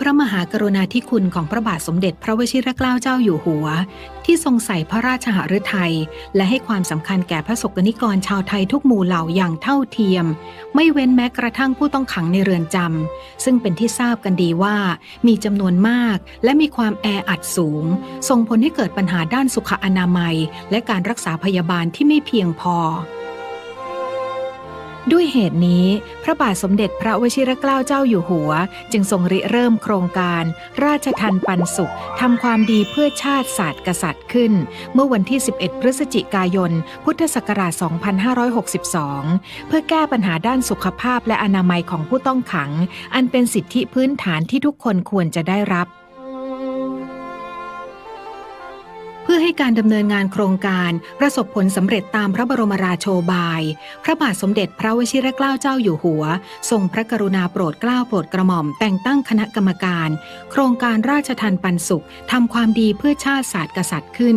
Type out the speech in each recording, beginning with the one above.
พระมหากรุณาธิคุณของพระบาทสมเด็จพระวชิรเกล้าเจ้าอยู่หัว ที่ทรงใส่พระราชหฤทัย และให้ความสำคัญแก่พระสกนิกรชาวไทยทุกหมู่เหล่าอย่างเท่าเทียม ไม่เว้นแม้กระทั่งผู้ต้องขังในเรือนจำซึ่งเป็นที่ทราบกันดีว่า มีจำนวนมาก และมีความแออัดสูง ส่งผลให้เกิดปัญหาด้านสุขอนามัย และการรักษาพยาบาลที่ไม่เพียงพอ ด้วยเหตุนี้ พระบาทสมเด็จพระวชิรเกล้าเจ้าอยู่หัว จึงทรงริเริ่มโครงการ ราชทันปันสุขทำความดีเพื่อชาติศาสตร์กษัตริย์ขึ้น เมื่อวันที่ 11 พฤศจิกายน พุทธศักราช 2562 เพื่อแก้ปัญหาด้านสุขภาพและอนามัยของผู้ต้องขัง อันเป็นสิทธิพื้นฐานที่ทุกคนควรจะได้รับ การดำเนินงานโครงการประสบผลสำเร็จตามพระบรมราโชบาย พระบาทสมเด็จพระวชิรเกล้าเจ้าอยู่หัว ทรงพระกรุณาโปรดเกล้าโปรดกระหม่อม แต่งตั้งคณะกรรมการ โครงการราชทันปันสุขทำความดีเพื่อชาติศาสตร์กษัตริย์ขึ้น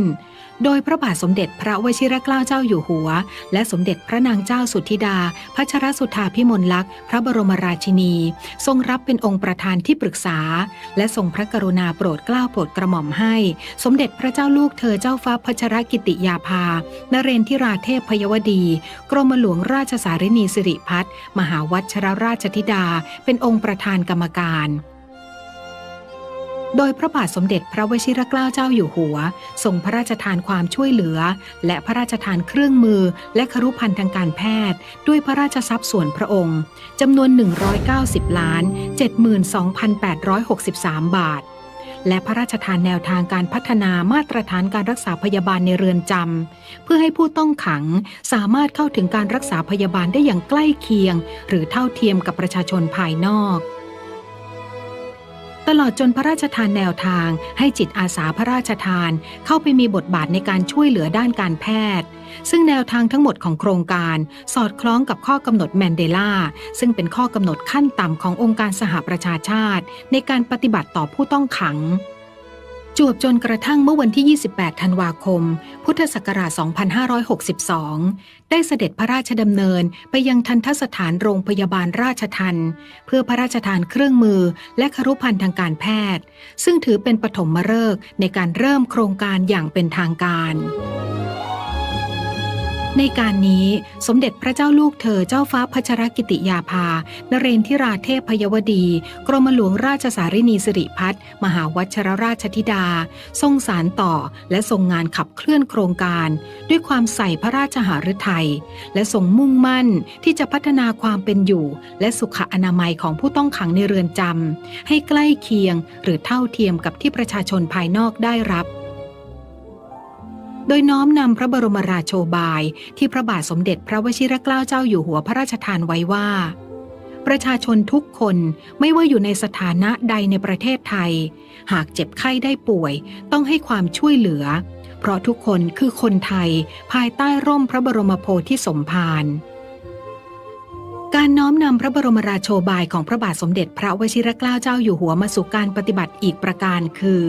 โดยพระบาทสมเด็จพระวชิรเกล้าเจ้าอยู่หัว และสมเด็จพระนางเจ้าสุธิดา พัชรสุธาพิมลลักษณ์พระบรมราชินี ทรงรับเป็นองค์ประธานที่ปรึกษา และทรงพระกรุณาโปรดเกล้าโปรดกระหม่อมให้ สมเด็จพระเจ้าลูกเธอเจ้าฟ้าพัชรกิติยาภานเรนทิราเทพพยวดี กรมหลวงราชสารินีสิริพัฒมหาวัชรราชธิดา เป็นองค์ประธานกรรมการ โดยพระบาทสมเด็จพระวชิรเกล้าเจ้าอยู่หัวทรงพระราชทานความช่วยเหลือ และพระราชทานเครื่องมือ และครุพันธ์ทางการแพทย์ ด้วยพระราชทรัพย์ส่วนพระองค์จำนวน 190 ล้าน 72,863 บาท และพระราชทานแนวทางการพัฒนามาตรฐานการรักษาพยาบาลในเรือนจำเพื่อให้ผู้ต้องขังสามารถเข้าถึงการรักษาพยาบาลได้อย่างใกล้เคียง หรือเท่าเทียมกับประชาชนภายนอก ตลอดจนพระราชทานแนวทาง ให้จิตอาสาพระราชทานเข้าไปมีบทบาทในการช่วยเหลือด้านการแพทย์ ซึ่งแนวทางทั้งหมดของโครงการสอดคล้องกับข้อกำหนดแมนเดลาซึ่งเป็นข้อกำหนดขั้นต่ำขององค์การสหประชาชาติ ในการปฏิบัติต่อผู้ต้องขัง จวบจนกระทั่งเมื่อวันที่ 28 ธันวาคม พุทธศักราช 2562 ได้เสด็จพระราชดำเนินไปยังทันทสถานโรงพยาบาลราชทัน เพื่อพระราชทานเครื่องมือและครุภัณฑ์ทางการแพทย์ ซึ่งถือเป็นปฐมฤกษ์ในการเริ่มโครงการอย่างเป็นทางการ ในการนี้สมเด็จพระเจ้าลูกเธอเจ้าฟ้าพัชรกิติยาภา นเรนทิราเทพพยวดี กรมหลวงราชสารินีสิริพัฒน์มหาวัชรราชธิดา ทรงสารต่อและทรงงานขับเคลื่อนโครงการ ด้วยความใส่พระราชหฤทัย และทรงมุ่งมั่นที่จะพัฒนาความเป็นอยู่ และสุขอนามัยของผู้ต้องขังในเรือนจำให้ใกล้เคียงหรือเท่าเทียมกับที่ประชาชนภายนอกได้รับ โดยน้อมนำพระบรมราโชบายที่พระบาทสมเด็จพระวชิรเกล้าเจ้าอยู่หัวพระราชทานไว้ว่า ประชาชนทุกคนไม่ว่าอยู่ในสถานะใดในประเทศไทย หากเจ็บไข้ได้ป่วย ต้องให้ความช่วยเหลือ เพราะทุกคนคือคนไทยภายใต้ร่มพระบรมโพธิสมภารการน้อมนำพระบรมราโชบายของพระบาทสมเด็จพระวชิรเกล้าเจ้าอยู่หัวมาสู่การปฏิบัติอีกประการคือ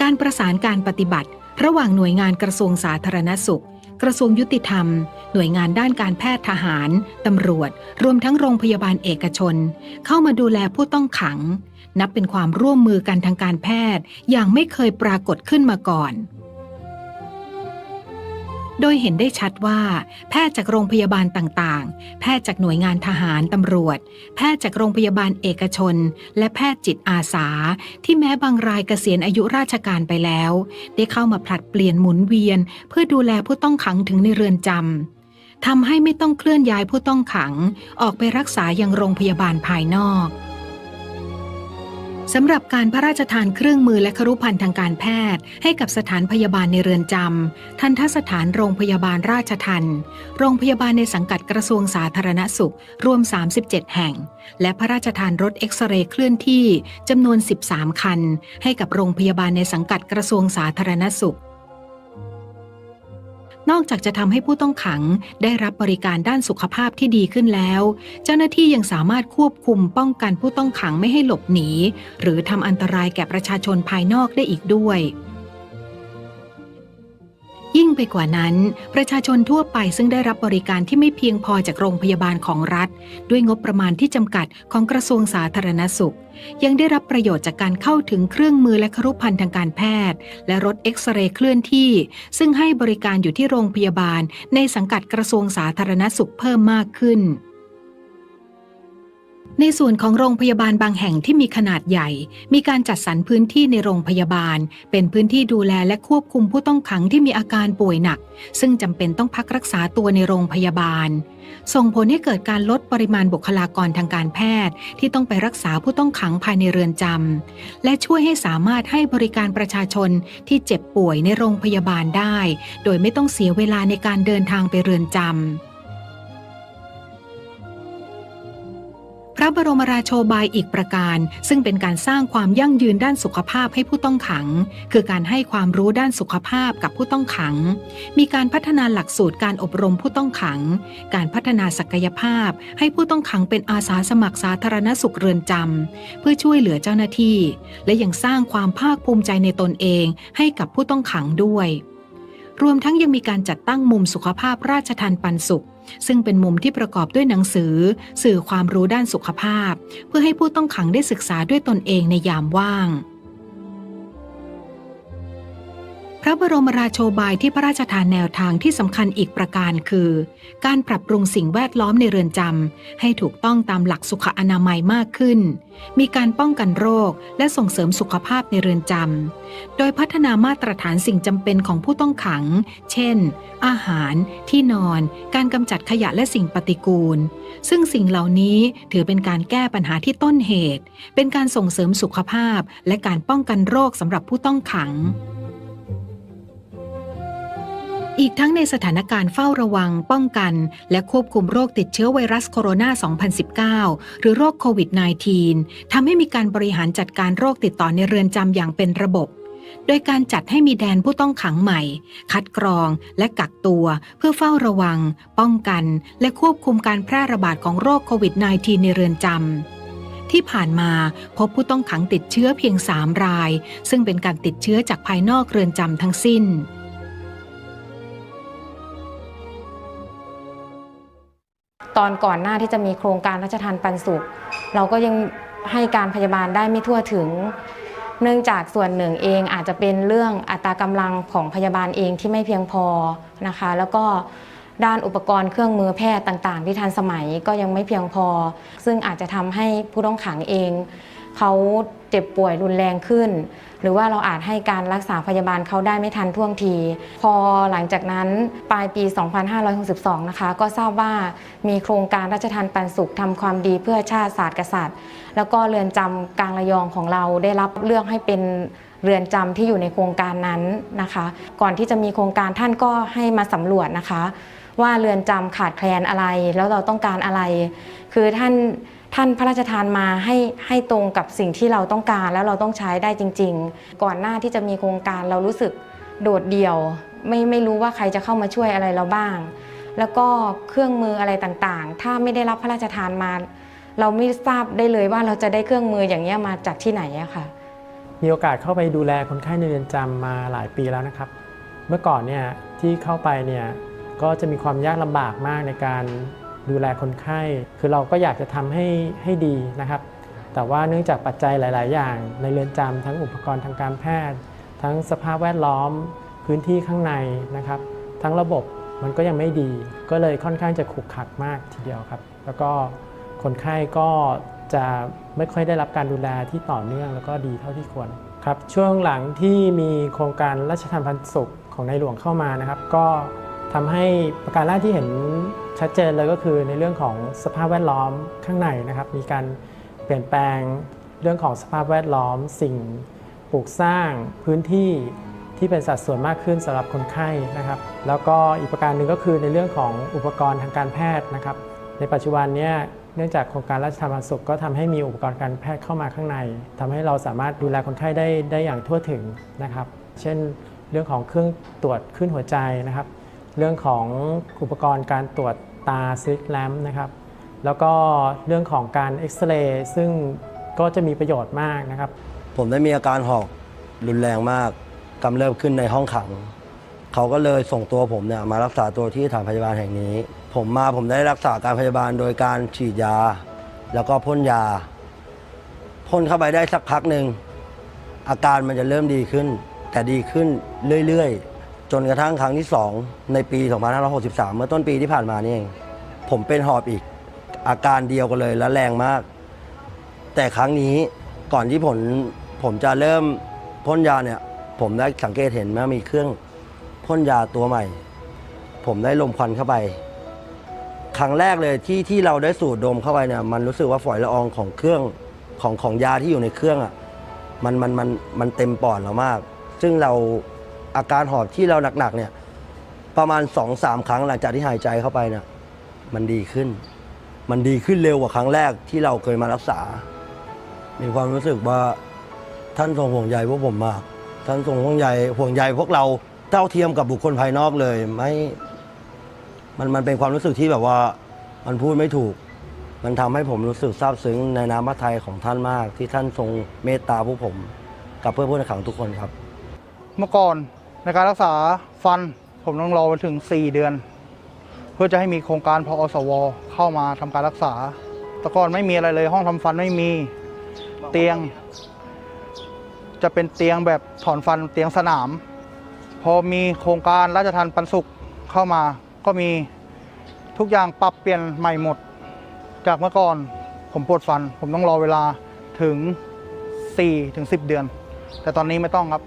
การประสานการปฏิบัติ ระหว่างหน่วยงานกระทรวงสาธารณสุข กระทรวงยุติธรรม หน่วยงานด้านการแพทย์ทหาร ตำรวจ รวมทั้งโรงพยาบาลเอกชน เข้ามาดูแลผู้ต้องขัง นับเป็นความร่วมมือกันทางการแพทย์ อย่างไม่เคยปรากฏขึ้นมาก่อน โดยเห็นได้ชัดว่า แพทย์จากโรงพยาบาลต่างๆ แพทย์จากหน่วยงานทหารตำรวจ แพทย์จากโรงพยาบาลเอกชน และแพทย์จิตอาสา ที่แม้บางรายเกษียณอายุราชการไปแล้ว ได้เข้ามาผลัดเปลี่ยนหมุนเวียน เพื่อดูแลผู้ต้องขังถึงในเรือนจำทำให้ไม่ต้องเคลื่อนย้ายผู้ต้องขัง ออกไปรักษายังโรงพยาบาลภายนอก สำหรับการพระราชทานเครื่องมือและครุภัณฑ์ทางการแพทย์ ให้กับสถานพยาบาลในเรือนจำ ทันทสถานโรงพยาบาลราชทัน โรงพยาบาลในสังกัดกระทรวงสาธารณสุข รวม 37 แห่ง และพระราชทานรถเอ็กซเรย์เคลื่อนที่จำนวน 13 คัน ให้กับโรงพยาบาลในสังกัดกระทรวงสาธารณสุข นอกจากจะทำให้ผู้ต้องขังได้รับบริการด้านสุขภาพที่ดีขึ้นแล้ว เจ้าหน้าที่ยังสามารถควบคุมป้องกันผู้ต้องขังไม่ให้หลบหนี หรือทำอันตรายแก่ประชาชนภายนอกได้อีกด้วย ยิ่งไปกว่านั้น ประชาชนทั่วไปซึ่งได้รับบริการที่ไม่เพียงพอจากโรงพยาบาลของรัฐ ด้วยงบประมาณที่จำกัดของกระทรวงสาธารณสุข ยังได้รับประโยชน์จากการเข้าถึงเครื่องมือและครุภัณฑ์ทางการแพทย์ และรถเอ็กซเรย์เคลื่อนที่ ซึ่งให้บริการอยู่ที่โรงพยาบาลในสังกัดกระทรวงสาธารณสุขเพิ่มมากขึ้น ในส่วนของโรงพยาบาลบางแห่งที่มีขนาดใหญ่ มีการจัดสรรพื้นที่ในโรงพยาบาล เป็นพื้นที่ดูแลและควบคุมผู้ต้องขังที่มีอาการป่วยหนัก ซึ่งจำเป็นต้องพักรักษาตัวในโรงพยาบาล ส่งผลให้เกิดการลดปริมาณบุคลากรทางการแพทย์ ที่ต้องไปรักษาผู้ต้องขังภายในเรือนจำและช่วยให้สามารถให้บริการประชาชนที่เจ็บป่วยในโรงพยาบาลได้ โดยไม่ต้องเสียเวลาในการเดินทางไปเรือนจำ ระบรมราโชบายอีกประการ ซึ่งเป็นการสร้างความยั่งยืนด้านสุขภาพให้ผู้ต้องขัง คือการให้ความรู้ด้านสุขภาพกับผู้ต้องขัง มีการพัฒนาหลักสูตรการอบรมผู้ต้องขัง การพัฒนาศักยภาพ ให้ผู้ต้องขังเป็นอาสาสมัครสาธารณสุขเรือนจำเพื่อช่วยเหลือเจ้าหน้าที่ และยังสร้างความภาคภูมิใจในตนเองให้กับผู้ต้องขังด้วยรวมทั้งยังมีการจัดตั้งมุมสุขภาพราชทันปันสุข ซึ่งเป็นมุมที่ประกอบด้วยหนังสือ สื่อความรู้ด้านสุขภาพ เพื่อให้ผู้ต้องขังได้ศึกษาด้วยตนเองในยามว่าง พระบรมราโชบายที่พระราชทานแนวทางที่สำคัญอีกประการคือ การปรับปรุงสิ่งแวดล้อมในเรือนจำให้ถูกต้องตามหลักสุขอนามัยมากขึ้น มีการป้องกันโรคและส่งเสริมสุขภาพในเรือนจำโดยพัฒนามาตรฐานสิ่งจำเป็นของผู้ต้องขัง เช่น อาหาร ที่นอน การกำจัดขยะและสิ่งปฏิกูล ซึ่งสิ่งเหล่านี้ถือเป็นการแก้ปัญหาที่ต้นเหตุ เป็นการส่งเสริมสุขภาพและการป้องกันโรคสำหรับผู้ต้องขัง อีกทั้งในสถานการณ์เฝ้าระวัง ป้องกัน และควบคุมโรคติดเชื้อไวรัสโคโรนา 2019 หรือโรคโควิด -19 ทำให้มีการบริหารจัดการโรคติดต่อในเรือนจำอย่างเป็นระบบ โดยการจัดให้มีแดนผู้ต้องขังใหม่ คัดกรองและกักตัว เพื่อเฝ้าระวัง ป้องกัน และควบคุมการแพร่ระบาดของโรคโควิด -19 ในเรือนจำที่ผ่านมาพบผู้ต้องขังติดเชื้อเพียง 3 ราย ซึ่งเป็นการติดเชื้อจากภายนอกเรือนจำทั้งสิ้น ตอนก่อนหน้าที่จะมีโครงการราชทานปันสุข เราก็ยังให้การพยาบาลได้ไม่ทั่วถึง เนื่องจากส่วนหนึ่งเองอาจจะเป็นเรื่องอัตรากำลังของพยาบาลเองที่ไม่เพียงพอนะคะ แล้วก็ด้านอุปกรณ์เครื่องมือแพทย์ต่าง ๆ ที่ทันสมัยก็ยังไม่เพียงพอ ซึ่งอาจจะทำให้ผู้ต้องขังเอง เขาเจ็บป่วยรุนแรงขึ้น หรือว่าเราอาจให้การรักษาพยาบาลเขาได้ไม่ทันท่วงที พอหลังจากนั้นปลายปี 2562 นะคะ ก็ทราบว่ามีโครงการราชทานปันสุขทำความดีเพื่อชาติศาสตร์กษัตริย์ แล้วก็เรือนจำกลางระยองของเราได้รับเลือกให้เป็นเรือนจำที่อยู่ในโครงการนั้นนะคะ ก่อนที่จะมีโครงการท่านก็ให้มาสำรวจนะคะ ว่าเรือนจำขาดแคลนอะไร แล้วเราต้องการอะไร คือท่าน ท่านพระราชทานมาให้ให้ตรงกับสิ่งที่เราต้องการแล้วเราต้องใช้ได้จริง ๆ ก่อนหน้าที่จะมีโครงการเรารู้สึกโดดเดี่ยว ไม่ไม่รู้ว่าใครจะเข้ามาช่วยอะไรเราบ้าง แล้วก็เครื่องมืออะไรต่างๆ ถ้าไม่ได้รับพระราชทานมา เราไม่ทราบได้เลยว่าเราจะได้เครื่องมืออย่างนี้มาจากที่ไหนอะค่ะ มีโอกาสเข้าไปดูแลคนไข้ในเรือนจำมาหลายปีแล้วนะครับ เมื่อก่อนเนี่ยที่เข้าไปเนี่ยก็จะมีความยากลำบากมากในการ ดูแลคนไข้ คือเราก็อยากจะทำให้ให้ดีนะครับ แต่ว่าเนื่องจากปัจจัยหลาย ๆ อย่าง ในเรือนจำทั้งอุปกรณ์ทางการแพทย์ ทั้งสภาพแวดล้อม พื้นที่ข้างในนะครับ ทั้งระบบมันก็ยังไม่ดี ก็เลยค่อนข้างจะขุกขักมากทีเดียวครับ แล้วก็คนไข้ก็จะไม่ค่อยได้รับการดูแลที่ต่อเนื่องแล้วก็ดีเท่าที่ควรครับ ช่วงหลังที่มีโครงการราชทานพันสุขของในหลวงเข้ามานะครับ ก็ทำให้ประการแรกที่เห็น ชัดเจนเลยก็คือในเรื่องของสภาพแวดล้อมข้างในนะครับ มีการเปลี่ยนแปลงเรื่องของสภาพแวดล้อม สิ่งปลูกสร้างพื้นที่ที่เป็นสัดส่วนมากขึ้นสำหรับคนไข้นะครับ แล้วก็อีกประการหนึ่งก็คือในเรื่องของอุปกรณ์ทางการแพทย์นะครับ ในปัจจุบันเนี้เนื่องจากโครงการราชทานพันสุขก็ทำให้มีอุปกรณ์การแพทย์เข้ามาข้างในทำให้เราสามารถดูแลคนไข้ได้ได้อย่างทั่วถึงนะครับ เช่นเรื่องของเครื่องตรวจขึ้นหัวใจนะครับ เรื่องของอุปกรณ์การตรวจ ตาซิกแลมนะครับ แล้วก็เรื่องของการเอ็กซเรย์ซึ่งก็จะมีประโยชน์มากนะครับ ผมได้มีอาการหอบรุนแรงมากกำเริบขึ้นในห้องขัง เขาก็เลยส่งตัวผมเนี่ยมารักษาตัวที่สถานพยาบาลแห่งนี้ ผมมาผมได้รักษาการพยาบาลโดยการฉีดยา แล้วก็พ่นยาพ่นเข้าไปได้สักพักหนึ่งอาการมันจะเริ่มดีขึ้น แต่ดีขึ้นเรื่อยๆ จนกระทั่งครั้งที่ 2 ในปี 2563 เมื่อต้นปีที่ผ่านมานี่เองผมเป็นหอบอีกอาการเดียวกันเลยและแรงมาก แต่ครั้งนี้ก่อนที่ผมผมจะเริ่มพ่นยาเนี่ย ผมได้สังเกตเห็นว่ามีเครื่องพ่นยาตัวใหม่ ผมได้ลมควันเข้าไป ครั้งแรกเลยที่ที่เราได้สูดดมเข้าไปเนี่ยมันรู้สึกว่าฝอยละอองของเครื่องของของยาที่อยู่ในเครื่องอะมันมันมันมันเต็มปอดเรามาก ซึ่งเรา อาการหอบที่เราหนักๆเนี่ย ประมาณสองสามครั้งหลังจากที่หายใจเข้าไปเนี่ยมันดีขึ้น มันดีขึ้นเร็วกว่าครั้งแรกที่เราเคยมารักษา มีความรู้สึกว่าท่านทรงห่วงใยพวกผมมาก ท่านทรงห่วงใยห่วงใยพวกเราเท่าเทียมกับบุคคลภายนอกเลย ไม่มันมันเป็นความรู้สึกที่แบบว่ามันพูดไม่ถูก มันทำให้ผมรู้สึกซาบซึ้งในน้ำพระทัยของท่านมาก ที่ท่านทรงเมตตาพวกผม กับเพื่อนผู้ต้องขังทุกคนครับ เมื่อก่อน ในการรักษาฟันผมต้องรอไปถึง 4 เดือน เพื่อจะให้มีโครงการพอสว เข้ามาทำการรักษาแต่ก่อนไม่มีอะไรเลย ห้องทำฟันไม่มีเตียง จะเป็นเตียงแบบถอนฟันเตียงสนาม พอมีโครงการราชทันปันสุขเข้ามาก็มีทุกอย่างปรับเปลี่ยนใหม่หมด จากเมื่อก่อนผมปวดฟัน ผมต้องรอเวลาถึง4ถึง10 เดือน แต่ตอนนี้ไม่ต้องครับ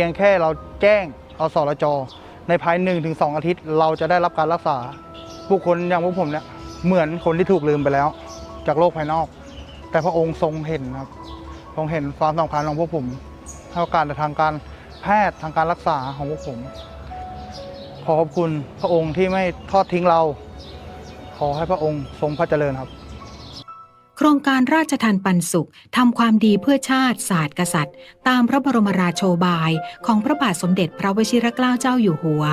พียงแค่เราแจ้งอสรจในภายหนึ่งถึงสองอาทิตย์ เราจะได้รับการรักษาผู้คนอย่างพวกผมเนี่ยเหมือนคนที่ถูกลืมไปแล้ว จากโลกภายนอก แต่พระองค์ทรงเห็นครับทรงเห็นความสำคัญของพวกผมให้โอกาสในทางการแพทย์ทางการรักษาของพวกผม ขอขอบคุณพระองค์ที่ไม่ทอดทิ้งเรา ขอให้พระองค์ทรงพระเจริญครับ โครงการราชทันปันสุขทำความดีเพื่อชาติศาสตร์กษัตริย์ ตามพระบรมราโชบายของพระบาทสมเด็จพระวชิรเกล้าเจ้าอยู่หัว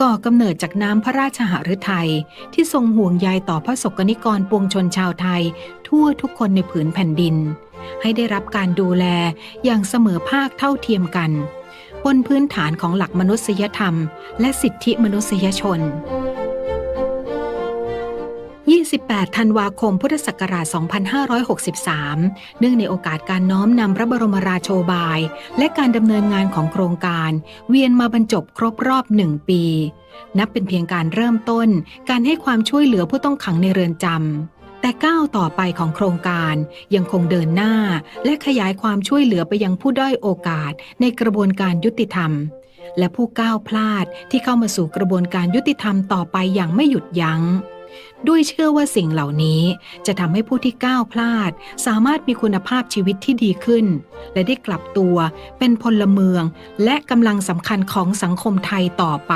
ก่อกำเนิดจากน้ำพระราชหฤทัย ที่ทรงห่วงใยต่อพระสกนิกรปวงชนชาวไทย ทั่วทุกคนในผืนแผ่นดิน ให้ได้รับการดูแลอย่างเสมอภาคเท่าเทียมกัน บนพื้นฐานของหลักมนุษยธรรม และสิทธิมนุษยชน 28ธันวาคม พุทธศักราช 2563 เนื่องในโอกาสการน้อมนำพระบรมราโชบาย และการดำเนินงานของโครงการ เวียนมาบรรจบครบรอบหนึ่งปี นับเป็นเพียงการเริ่มต้น การให้ความช่วยเหลือผู้ต้องขังในเรือนจำ แต่ก้าวต่อไปของโครงการยังคงเดินหน้า และขยายความช่วยเหลือไปยังผู้ด้อยโอกาสในกระบวนการยุติธรรมและผู้ก้าวพลาดที่เข้ามาสู่กระบวนการยุติธรรมต่อไปอย่างไม่หยุดยัง้ง ด้วยเชื่อว่าสิ่งเหล่านี้จะทำให้ผู้ที่ก้าวพลาด สามารถมีคุณภาพชีวิตที่ดีขึ้น และได้กลับตัวเป็นพลเมือง และกำลังสำคัญของสังคมไทยต่อไป